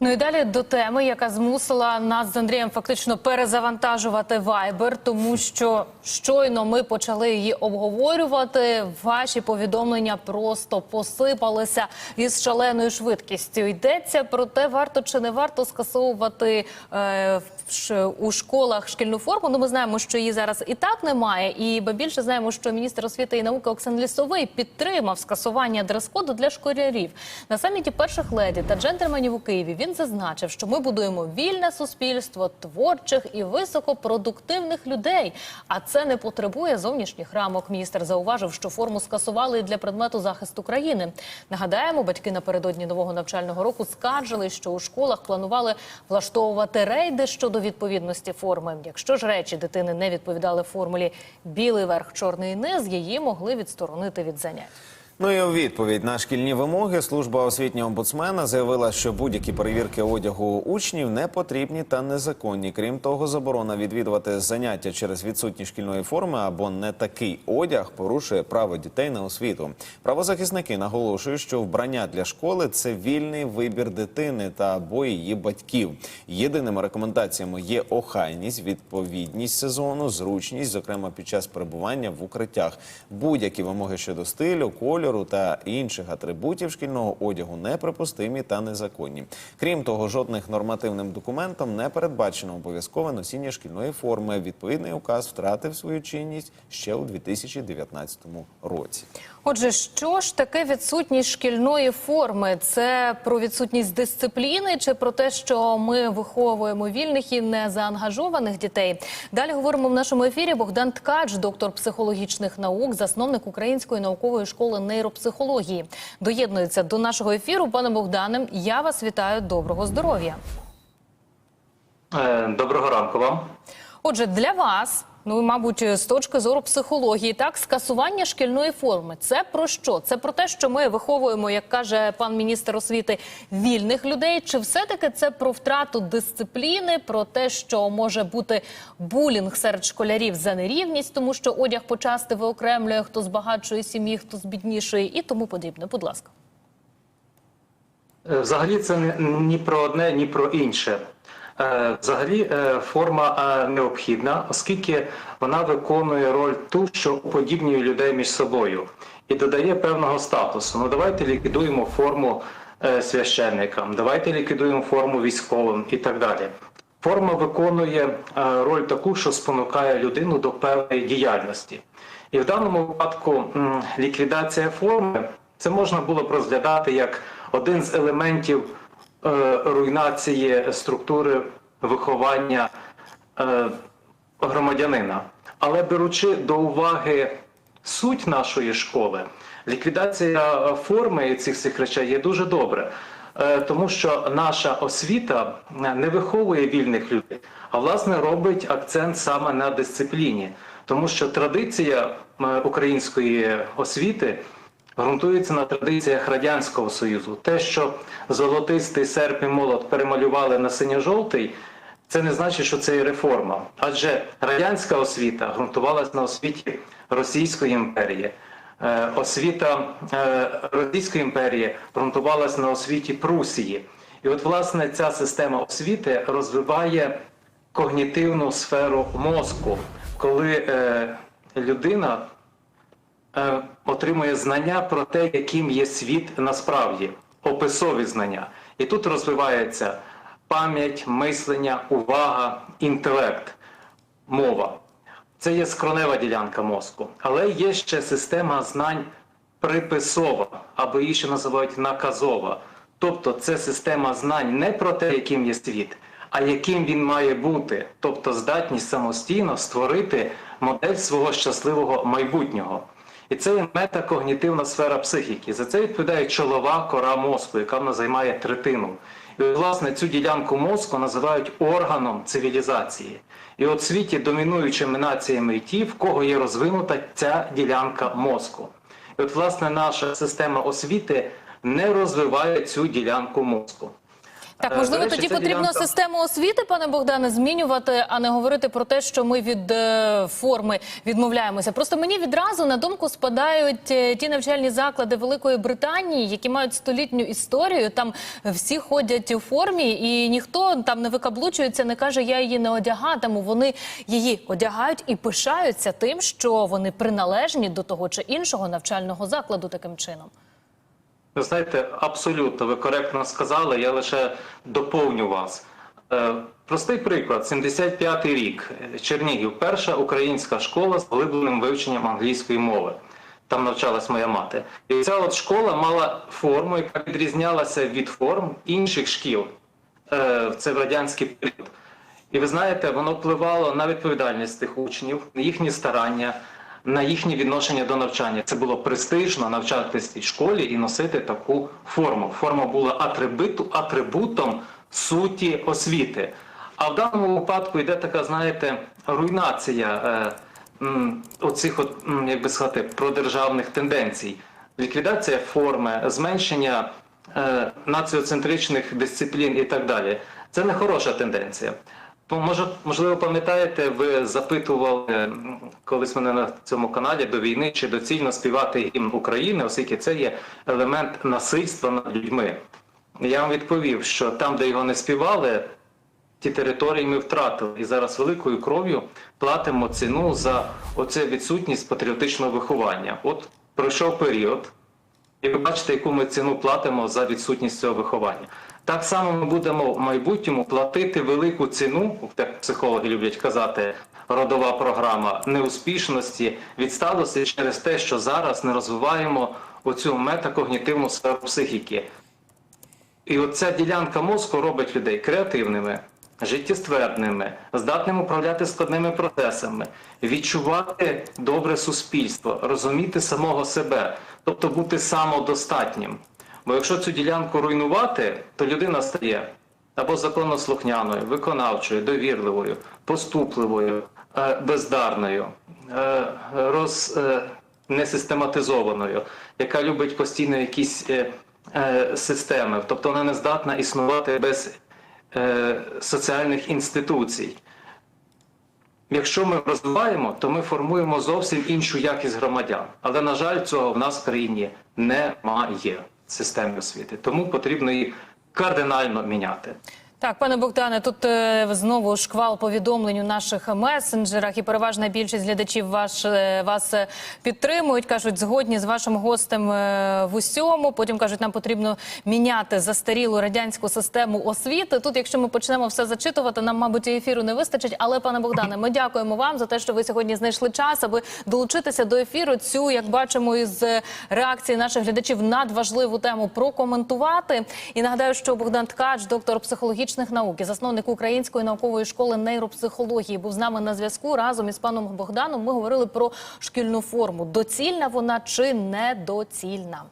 Ну і далі до теми, яка змусила нас з Андрієм фактично перезавантажувати Viber, тому що щойно ми почали її обговорювати. Ваші повідомлення просто посипалися із шаленою швидкістю. Йдеться про те, варто чи не варто скасовувати е, у школах шкільну форму. Ну, ми знаємо, що її зараз і так немає. І ба більше знаємо, що міністр освіти і науки Оксан Лісовий підтримав скасування дрес-коду для школярів на саміті перших леді та джентльменів у Києві. Він зазначив, що ми будуємо вільне суспільство творчих і високопродуктивних людей. А це не потребує зовнішніх рамок. Міністр зауважив, що форму скасували для предмету захисту країни. Нагадаємо, батьки напередодні нового навчального року скаржили, що у школах планували влаштовувати рейди щодо відповідності форми. Якщо ж речі дитини не відповідали формулі білий верх, чорний низ, її могли відсторонити від занять. Ну і у відповідь на шкільні вимоги служба освітнього омбудсмена заявила, що будь-які перевірки одягу учнів не потрібні та незаконні. Крім того, заборона відвідувати заняття через відсутність шкільної форми або не такий одяг порушує право дітей на освіту. Правозахисники наголошують, що вбрання для школи це вільний вибір дитини та або її батьків. Єдиними рекомендаціями є охайність, відповідність сезону, зручність, зокрема під час перебування в укриттях. Будь-які вимоги щодо стилю, кольору та інших атрибутів шкільного одягу неприпустимі та незаконні. Крім того, жодних нормативним документом не передбачено обов'язкове носіння шкільної форми. Відповідний указ втратив свою чинність ще у 2019 році. Отже, що ж таке відсутність шкільної форми? Це про відсутність дисципліни чи про те, що ми виховуємо вільних і незаангажованих дітей? Далі говоримо в нашому ефірі. Богдан Ткач, доктор психологічних наук, засновник Української наукової школи нейропсихології. Доєднується до нашого ефіру. Пане Богдане, я вас вітаю. Доброго здоров'я. Е, Доброго ранку вам. Отже, для вас, ну мабуть, з точки зору психології, так скасування шкільної форми це про що? Це про те, що ми виховуємо, як каже пан міністр освіти, вільних людей. Чи все-таки це про втрату дисципліни, про те, що може бути булінг серед школярів за нерівність, тому що одяг почасти виокремлює хто з багатшої сім'ї, хто з біднішої, і тому подібне. Будь ласка. Е, Взагалі це не- ні про одне, ні про інше. Е, Взагалі е, форма е, необхідна, оскільки вона виконує роль ту, що уподібнює людей між собою і додає певного статусу. Ну давайте ліквідуємо форму священникам, давайте ліквідуємо форму військовим і так далі. Форма виконує роль таку, що спонукає людину до певної діяльності. І в даному випадку ліквідація форми це можна було б розглядати як один з елементів руйнації структури виховання е, громадянина. Але беручи до уваги суть нашої школи, ліквідація е, форми цих всіх речей є дуже добре. Е, Тому що наша освіта е, не виховує вільних людей, а власне робить акцент саме на дисципліні, тому що традиція е, української освіти ґрунтується на традиціях радянського союзу. Те, що золотистий серп і молот перемалювали на синьо-жовтий, це не значить, що це і реформа. Адже радянська освіта ґрунтувалася на освіті Російської імперії. Е, Освіта е, Російської імперії ґрунтувалася на освіті Прусії. І от, власне, ця система освіти розвиває когнітивну сферу мозку, коли е, людина е, отримує знання про те, яким є світ насправді, описові знання. І тут розвивається пам'ять, мислення, увага, інтелект, мова. Це є скронева ділянка мозку. Але є ще система знань приписова, або її ще називають наказова. Тобто це система знань не про те, яким є світ, а яким він має бути. Тобто здатність самостійно створити модель свого щасливого майбутнього. І це є метакогнітивна сфера психіки. За це відповідає чолова кора мозку, яка в нас займає третину. І власне цю ділянку мозку називають органом цивілізації. І от в світі домінуючими націями і ті, в кого є розвинута ця ділянка мозку. І от, власне, наша система освіти не розвиває цю ділянку мозку. Так, Е, можливо, до речі, тоді потрібно ділянка- систему освіти, пане Богдане, змінювати, а не говорити про те, що ми від е, форми відмовляємося. Просто мені відразу на думку спадають е, ті навчальні заклади Великої Британії, які мають столітню історію. Там всі ходять у формі, і ніхто там не викаблучується, не каже, я її не одягатиму. Вони її одягають і пишаються тим, що вони приналежні до того чи іншого навчального закладу таким чином. Ви знаєте, абсолютно ви коректно сказали, я лише доповню вас. Е, Простий приклад: 75-й рік, Чернігів, перша українська школа з поглибленим вивченням англійської мови. Там навчалась моя мати. І ця от школа мала форму, яка відрізнялася від форм інших шкіл. Е, Це в радянський період. І ви знаєте, воно впливало на відповідальність тих учнів, на їхні старання, на їхнє відношення до навчання. Це було престижно навчатися в школі і носити таку форму. Форма була атрибуту, атрибутом суті освіти. А в даному випадку йде така, знаєте, руйнація е, м, оцих, от, м, як би сказати, продержавних тенденцій. Ліквідація форми, зменшення е, націоцентричних дисциплін і так далі. Це не хороша тенденція. Може, можливо, пам'ятаєте, ви запитували колись мене на цьому каналі до війни, чи доцільно співати гімн України, оскільки це є елемент насильства над людьми. Я вам відповів, що там, де його не співали, ті території ми втратили. І зараз великою кров'ю платимо ціну за оце відсутність патріотичного виховання. От пройшов період, і ви бачите, яку ми ціну платимо за відсутність цього виховання. Так само ми будемо в майбутньому платити велику ціну, як психологи люблять казати, родова програма неуспішності, відсталості через те, що зараз не розвиваємо оцю метакогнітивну сферу психіки. І оця ділянка мозку робить людей креативними, життєствердними, здатними управляти складними процесами, відчувати добре суспільство, розуміти самого себе, тобто бути самодостатнім. Бо якщо цю ділянку руйнувати, то людина стає або законослухняною, виконавчою, довірливою, поступливою, е, бездарною, е, роз, е, несистематизованою, яка любить постійно якісь системи, тобто вона не здатна існувати без соціальних інституцій. Якщо ми розвиваємо, то ми формуємо зовсім іншу якість громадян. Але, на жаль, цього в нас в країні немає системі освіти. Тому потрібно її кардинально міняти. Так, пане Богдане, тут е, знову шквал повідомлень у наших месенджерах, і переважна більшість глядачів ваш, е, вас е, підтримують. кажуть, згодні з вашим гостем в усьому. Потім кажуть, нам потрібно міняти застарілу радянську систему освіти. Тут, якщо ми почнемо все зачитувати, нам, мабуть, ефіру не вистачить. Але, пане Богдане, ми дякуємо вам за те, що ви сьогодні знайшли час, аби долучитися до ефіру. Цю, як бачимо, із реакції наших глядачів надважливу тему прокоментувати. І нагадаю, що Богдан Ткач, доктор психологічних наук, і засновник української наукової школи нейропсихології, був з нами на зв'язку разом із паном Богданом. Ми говорили про шкільну форму. Доцільна вона чи недоцільна?